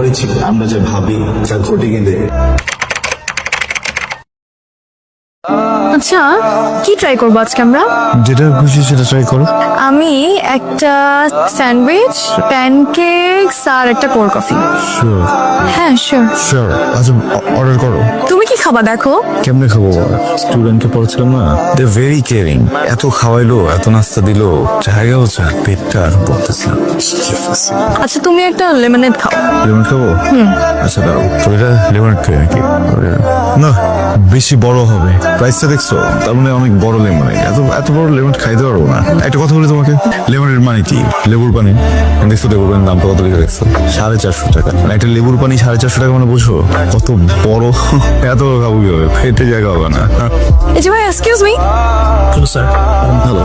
ঘরে ছিল আমরা যা ভাবি যা ঘটে গেলে আচ্ছা কি ট্রাই করব আজকে আমরা? যেটা খুশি সেটা ট্রাই করো। আমি একটা স্যান্ডউইচ প্যানকেকস আর একটা কোল্ড কফি। শিওর হ্যাঁ শিওর শিওর আচ্ছা অর্ডার করো। তুমি কি খাবা দেখো? কেমনে খাব? স্টুডেন্টকে পড়ছিলাম না? দে ভেরি কেয়ারিং এত খাওয়াইলো এত নাস্তা দিলো। জায়গা হচ্ছে পেটটা আর পড়তেছিলাম আচ্ছা তুমি একটা লেমনেড খাও। লেমন খাব? আচ্ছা দাও তো এটা লেমন খাই নাকি? না। বেশি বড় হবে। প্রাইসটা দেখছ? তার মানে অনেক বড় লেমন এত এত বড় লেমন খাইতে পারব না। একটা কথা বলি তোমাকে? লেমনের মানে কি? লেবুর পানি। দেখছ লেবুর পানির দামটা কত লিখে দেখছ সাড়ে চারশো টাকা। মানে একটা লেবুর পানি সাড়ে চারশো টাকা মানে বুঝো কত বড়। এত খাব হবে ফেটে জায়গা হবে না। এই যে ভাই এক্সকিউজ মি স্যার ভালো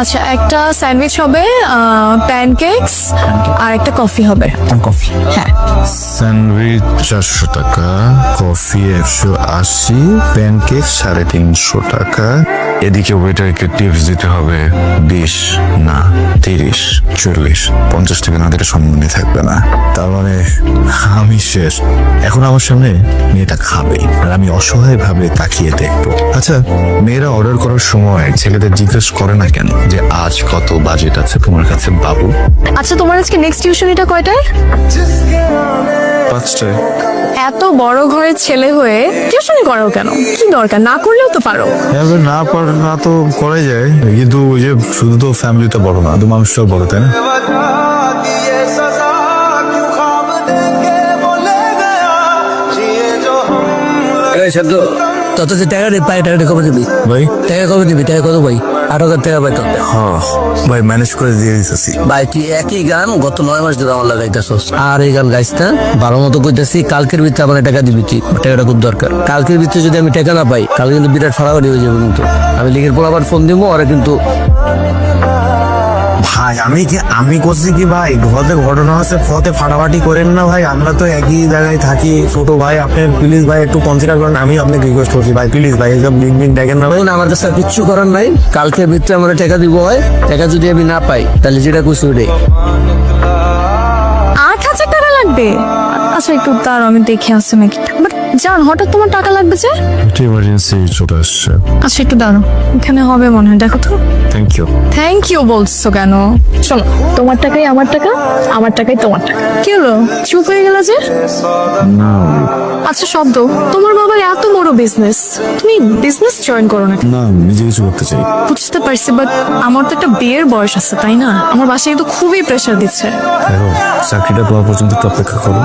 আচ্ছা একটা স্যান্ডউইচ হবে প্যানকেকস আর একটা কফি হবে। কফি হ্যাঁ। স্যান্ডউইচ চারশো টাকা কফি একশো আশি প্যানকেক সাড়ে তিনশো টাকা। এদিকে ওয়েটারকে টিপস দিতে হবে বিশ না তিরিশ চল্লিশ পঞ্চাশ টাকা না দিলে সম্মানই থাকবে না। তার মানে আমি শেষ। এখন আমার সামনে মেয়েটা খাবে আর আমি অসহায় ভাবে তাকিয়ে দেখব। আচ্ছা মেয়েরা অর্ডার করার সময় ছেলেদের জিজ্ঞেস করে না কেন? যে আজ কত বাজেট আছে তোমার কাছে বাবু? আচ্ছা তোমার আজকে নেক্সট টিউশন এটা কয়টায় এত বড় ঘরের ছেলে হয়ে টিউশনি করো কেন? কি দরকার? না করলেও তো পারো। হ্যাঁ, না পার না তো করে যায়। কিন্তু ওই যে শুধু তো ফ্যামিলিতে বড় না দু মানুষটাও বড় তাই না? তত যে টাকা রে পাই টাকাটা কবে দিবি? ভাই। টাকা কবে দিবি? টাকা কত ভাই? আট হাজার টাকা পাই তবে হ্যাঁ ভাই ম্যানেজ করে দিয়ে দিতেছি। ভাই তুই একই গান গত নয় মাস ধরে আমার লাগাইতেছস আর এই গান গাইছ না ভালো মতো কইতেছি কালকের ভিতরে আমার টাকা দিবি তুই। টাকাটা খুব দরকার। কালকের ভিতরে যদি আমি টাকা না পাই কালকে কিন্তু বিরাট ফাড়াফাড়ি হয়ে যাবে কিন্তু। আমি লিখের পর আবার ফোন দিব আর কিন্তু ভাই আমি কি আমি করছি কি ভাই? ঘরে ঘটনা আছে ফতে ফাটাফাটি করেন না ভাই আমরা তো একই জায়গায় থাকি। ছোট ভাই আপনি প্লিজ ভাই একটু কনসিডার করেন আমি আপনাকে রিকোয়েস্ট করছি ভাই প্লিজ ভাই এইসব লিঙ্ক মিঙ্ক দেখেন না ভাই। বলুন আমার কাছে আর কিচ্ছু করার নাই। কালকে ভিতরে আমরা টাকা দিব হয় টাকা যদি আমি না পাই তাহলে যেটা খুশি ওটাই। আট হাজার টাকা লাগবে? আচ্ছা একটু তার আমি দেখে আসছি নাকি। বাট জান হঠাৎ তোমার টাকা লাগবে যে? ইমার্জেন্সি চলে আসছে। আচ্ছা একটু দাঁড়ো এখানে হবে মনে হয় দেখো তো। থ্যাংক ইউ থ্যাংক ইউ বলছো কেন? শোনো তোমার টাকাই আমার টাকা আমার টাকাই তোমার টাকা। কি হলো? চুপ হয়ে গেল যে? না। আচ্ছা শব্দ। তোমার বাবার এত বড় বিজনেস তুমি বিজনেস জয়েন করো না না নিজে কিছু করতে চাই। বুঝতে পারছি বাট আমার তো একটা বিয়ের বয়স আছে তাই না? আমার বাসায় তো খুবই প্রেশার দিচ্ছে। দেখো চাকরিটা পাওয়া পর্যন্ত একটু অপেক্ষা করো।